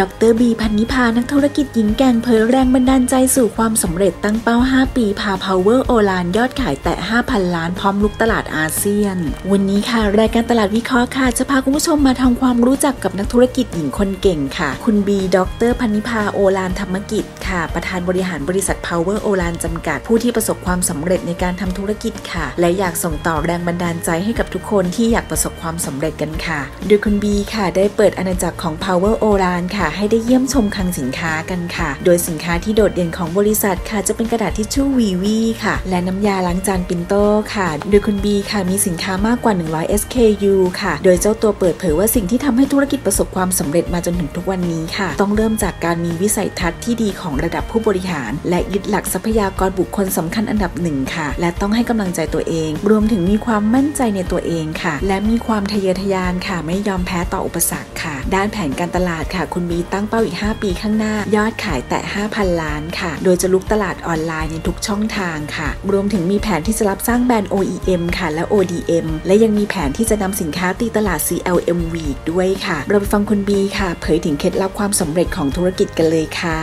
ดรบีพันนิพานักธุรกิจหญิงแก่งเผยแรงบันดาลใจสู่ความสำเร็จตั้งเป้า 5 ปีพา Power โอลานยอดขายแตะ 5,000 ล้านพร้อมลุกตลาดอาเซียน วันนี้ค่ะ รายการตลาดวิเคราะห์ค่ะ จะพาคุณผู้ชมมาทำความรู้จักกับนักธุรกิจหญิงคนเก่งค่ะ คุณบีดรพันนิพาโอลานธรรมกิจค่ะ ประธานบริหารบริษัท Power โอลานจำกัดผู้ที่ประสบความสำเร็จในการทำธุรกิจค่ะ และอยากส่งต่อแรงบันดาลใจให้กับทุกคนที่อยากประสบความสำเร็จกันค่ะโดยคุณบีค่ะ ได้เปิดอาณาจักรของ Power o r a n ค่ะ ให้ได้เยี่ยมชมคลังสินค้ากันค่ะ โดยสินค้าที่โดดเด่นของบริษัทค่ะ จะเป็นกระดาษทิชชู่วีวีค่ะ และน้ำยาล้างจานปินโต้ค่ะ โดยคุณบีค่ะมีสินค้ามากกว่า 100 SKU ค่ะ โดยเจ้าตัวเปิดเผยว่าสิ่งที่ทำให้ธุรกิจประสบความสำเร็จมาจนถึงทุกวันนี้ค่ะ ต้องเริ่มจากการมีวิสัยทัศน์ที่ดีของระดับผู้บริหาร และยึดหลักทรัพยากรบุคคลสำคัญอันดับหนึ่งค่ะ และต้องให้กำลังใจตัวเอง รวมถึงมีความมั่นใจในตัวเองค่ะ และมีความทะเยอทะยานค่ะ ไม่ยอมแพ้ต่ออุปสรรคค่ะ ด้านแผนการตลาดค่ะ คุณบีตั้งเป้าอีก 5 ปีข้างหน้า ยอดขายแตะ5,000 ล้านค่ะ โดยจะลุกตลาดออนไลน์ในทุกช่องทางค่ะ รวมถึงมีแผนที่จะรับสร้างแบรนด์ OEM ค่ะ และ ODM และยังมีแผนที่จะนำสินค้าตีตลาด CLMV ด้วยค่ะ เราไปฟังคุณบีค่ะ เผยถึงเคล็ดลับความสำเร็จของธุรกิจกันเลยค่ะ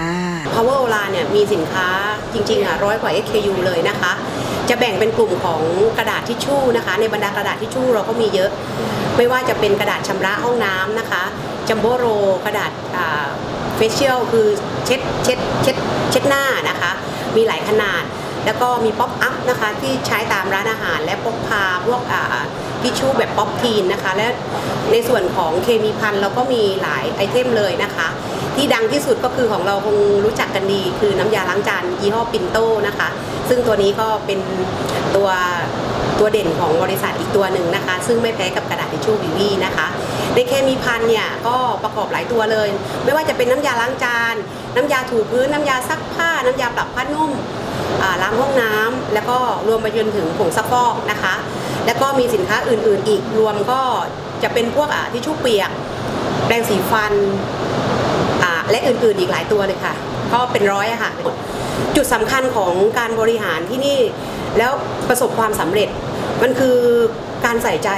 Power o l a เนี่ยมีสินค้า จริงๆอะร้อยกว่า SKU เลยนะคะ จะแบ่งเป็นกลุ่มของกระดาษทิชชู่นะคะ ในบรรดากระดาษทิชชู่เราก็มีเยอะ ไม่ว่าจะเป็นกระดาษชำระห้องน้ำนะคะจัมโบโรกระดาษเฟเชียลคือเช็ดเช็ดเช็ดเช็ดหน้านะคะ มีหลายขนาด แล้วก็มีป๊อปอัพนะคะที่ใช้ตามร้านอาหาร และพกพาพวกอ่าทิชชู่แบบป๊อปทีนนะคะ และในส่วนของเคมีพันเราก็มีหลายไอเทมเลยนะคะ ที่ดังที่สุดก็คือของเราคงรู้จักกันดี คือน้ำยาล้างจานยี่ห้อปินโตนะคะ ซึ่งตัวนี้ก็เป็นตัวตัวเด่นของบริษัทอีกตัวหนึ่งนะคะ ซึ่งไม่แพ้กับกระดาษทิชชู่วิวีนะคะในเคมีพันเนี่ยก็ประกอบหลายตัวเลย ไม่ว่าจะเป็นน้ำยาล้างจาน น้ำยาถูพื้น น้ำยาซักผ้า น้ำยาปรับผ้านุ่ม ล้างห้องน้ำแล้วก็รวมไปจนถึงผงซักฟอกนะคะ แล้วก็มีสินค้าอื่นๆ อีกรวมก็จะเป็นพวกอาทิชชู่เปียกแปรงสีฟันอาและอื่นๆอีกหลายตัวเลยค่ะ ก็เป็นร้อยอะค่ะ จุดสำคัญของการบริหารที่นี่แล้วประสบความสำเร็จ มันคือการใส่ใจ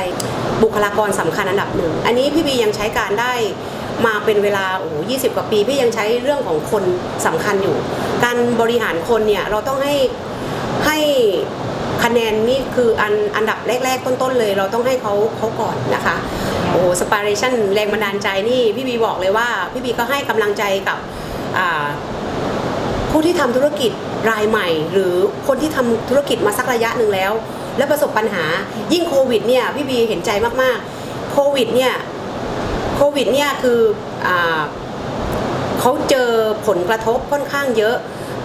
บุคลากรสำคัญอันดับหนึ่ง อันนี้พี่บียังใช้การได้ มาเป็นเวลาโอ้ยี่สิบกว่าปีพี่ยังใช้เรื่องของคนสำคัญอยู่ การบริหารคนเนี่ยเราต้องให้ให้คะแนนนี่คืออันอันดับแรก ๆ ต้นๆเลย เราต้องให้เขาเขาก่อนนะคะโอ้สปาเรชั่นแรงบันดาลใจนี่พี่บีบอกเลยว่าพี่บีก็ให้กำลังใจกับผู้ที่ทำธุรกิจรายใหม่ หรือคนที่ทำธุรกิจมาสักระยะหนึ่งแล้ว และประสบปัญหายิ่งโควิดเนี่ยพี่บีเห็นใจมากๆโควิดเนี่ย โควิดเนี่ยคืออเขาเจอผลกระทบค่อนข้างเยอะ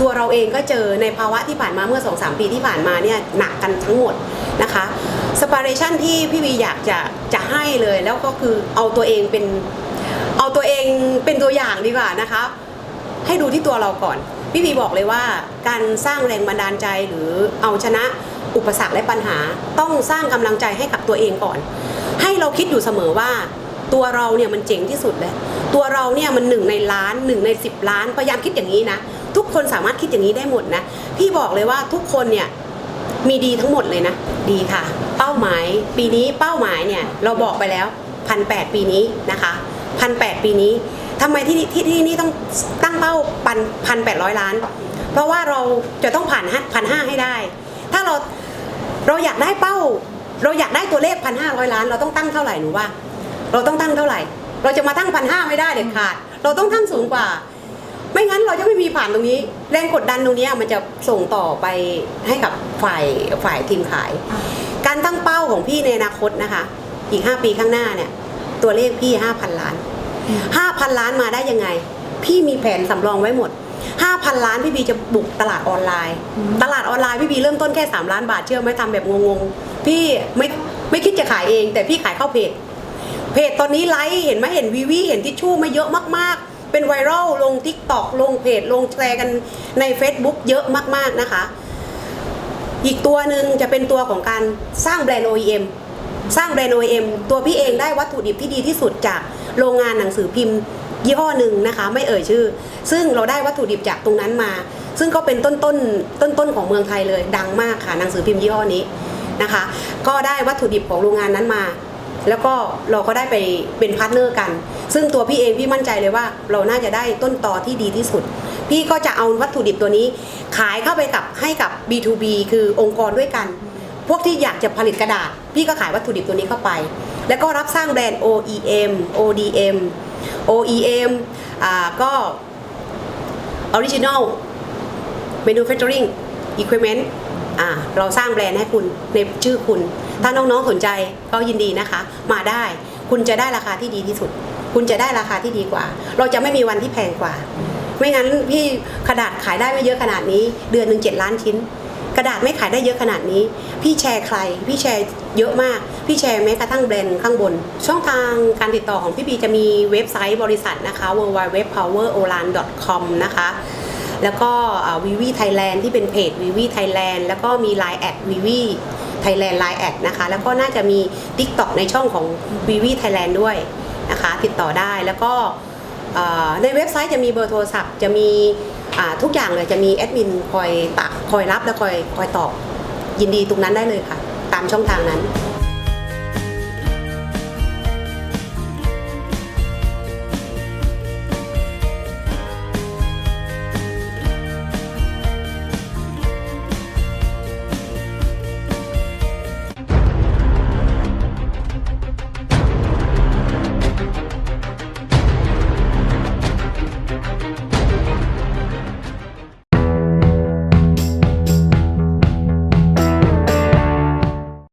ตัวเราเองก็เจอในภาวะที่ผ่านมาเมื่อ 2-3 ปีที่ผ่านมาเนี่ยหนักกันทั้งหมดนะคะสปาเรชันที่พี่วีอยากจะจะให้เลยแล้วก็คือเอาตัวเองเป็นเอาตัวเองเป็นตัวอย่างดีกว่านะคะ ให้ดูที่ตัวเราก่อน พี่วีบอกเลยว่าการสร้างแรงบันดาลใจหรือเอาชนะอุปสรรคและปัญหา ต้องสร้างกำลังใจให้กับตัวเองก่อน ให้เราคิดอยู่เสมอว่า ตัวเราเนี่ยมันเจ๋งที่สุดเลยตัวเราเนี่ยมันหนึ่งในล้านหนึ่งในสิบล้านพยายามคิดอย่างนี้นะทุกคนสามารถคิดอย่างนี้ได้หมดนะพี่บอกเลยว่าทุกคนเนี่ยมีดีทั้งหมดเลยนะ ดีค่ะ เป้าหมายปีนี้เป้าหมายเนี่ยเราบอกไปแล้วพันแปดปีนี้นะคะพันแปดปีนี้ทำไมที่ที่ที่นี่ต้องตั้งเป้าปันพันแปดร้อยล้าน เพราะว่าเราจะต้องผ่านพันห้าให้ได้ ถ้าเราเราอยากได้เป้า เราอยากได้ตัวเลขพันห้าร้อยล้าน เราต้องตั้งเท่าไหร่หนูว่า เราต้องตั้งเท่าไหร่ เราจะมาตั้งพันห้าไม่ได้เด็ดขาด เราต้องตั้งสูงกว่า ไม่งั้นเราจะไม่มีผ่านตรงนี้ แรงกดดันตรงนี้มันจะส่งต่อไปให้กับฝ่ายฝ่ายทีมขาย การตั้งเป้าของพี่ในอนาคตนะคะ อีก 5 ปีข้างหน้าเนี่ย ตัวเลขพี่ 5,000 ล้าน 5,000 ล้านมาได้ยังไง พี่มีแผนสำรองไว้หมด5,000 ล้านพี่บีจะบุกตลาดออนไลน์ ตลาดออนไลน์พี่บีเริ่มต้นแค่ 3 ล้านบาทเชื่อไหมทำแบบงงๆ พี่ไม่ไม่คิดจะขายเอง แต่พี่ขายเข้าเพจ เพจตอนนี้ไลค์เห็นไหมเห็นวีวีเห็นทิชชู่มาเยอะมากๆ เป็นไวรัลลง t ิ k t o k ลงเพจลงแชร์กันใน Facebook เยอะมากๆนะคะ อีกตัวหนึ่งจะเป็นตัวของการสร้างแบรนด์ OEM สร้างแบรนด์ OEM ตัวพี่เองได้วัตถุดิบที่ดีที่สุดจากโรงงานหนังสือพิมพ์ ยี่ห้อหนึ่งนะคะ ไม่เอ่ยชื่อ ซึ่งเราได้วัตถุดิบจากตรงนั้นมา ซึ่งก็เป็นต้นต้นต้นต้นของเมืองไทยเลย ดังมากค่ะหนังสือพิมพ์ยี่ห้อนี้นะคะ ก็ได้วัตถุดิบของโรงงานนั้นมา แล้วก็เราก็ได้ไปเป็นพาร์ทเนอร์กัน ซึ่งตัวพี่เองพี่มั่นใจเลยว่าเราน่าจะได้ต้นต่อที่ดีที่สุด พี่ก็จะเอาวัตถุดิบตัวนี้ ขายเข้าไปกับให้กับ B2B คือองค์กรด้วยกัน พวกที่อยากจะผลิตกระดาษ พี่ก็ขายวัตถุดิบตัวนี้เข้าไป แล้วก็รับสร้างแบรนด์ OEM ODM OEM อ่าก็ Original Manufacturing Equipment อ่าเราสร้างแบรนด์ให้คุณในชื่อคุณ ถ้าน้องๆสนใจก็ยินดีนะคะ มาได้คุณจะได้ราคาที่ดีที่สุด คุณจะได้ราคาที่ดีกว่า เราจะไม่มีวันที่แพงกว่า ไม่งั้นพี่กระดาษขายได้ไม่เยอะขนาดนี้ เดือนหนึ่งเจ็ดล้านชิ้น กระดาษไม่ขายได้เยอะขนาดนี้ พี่แชร์ใคร พี่แชร์เยอะมาก พี่แชร์แม้กระทั่งแบรนด์ข้างบน ช่องทางการติดต่อของพี่บีจะมีเว็บไซต์บริษัทนะคะ www.powerolan.com นะคะ แล้วก็วีวีไทยแลนด์ที่เป็นเพจวีวีไทยแลนด์แล้วก็มี Line แอดวีวีไทยแลนด์ไลน์แอดนะคะ แล้วก็น่าจะมี TikTok ในช่องของวีวีไทยแลนด์ด้วยนะคะ ติดต่อได้แล้วก็ในเว็บไซต์จะมีเบอร์โทรศัพท์ จะมีทุกอย่างเลยจะมีแอดมินคอยตักคอยรับและคอยคอยตอบยินดีตรงนั้นได้เลยค่ะ ตามช่องทางนั้น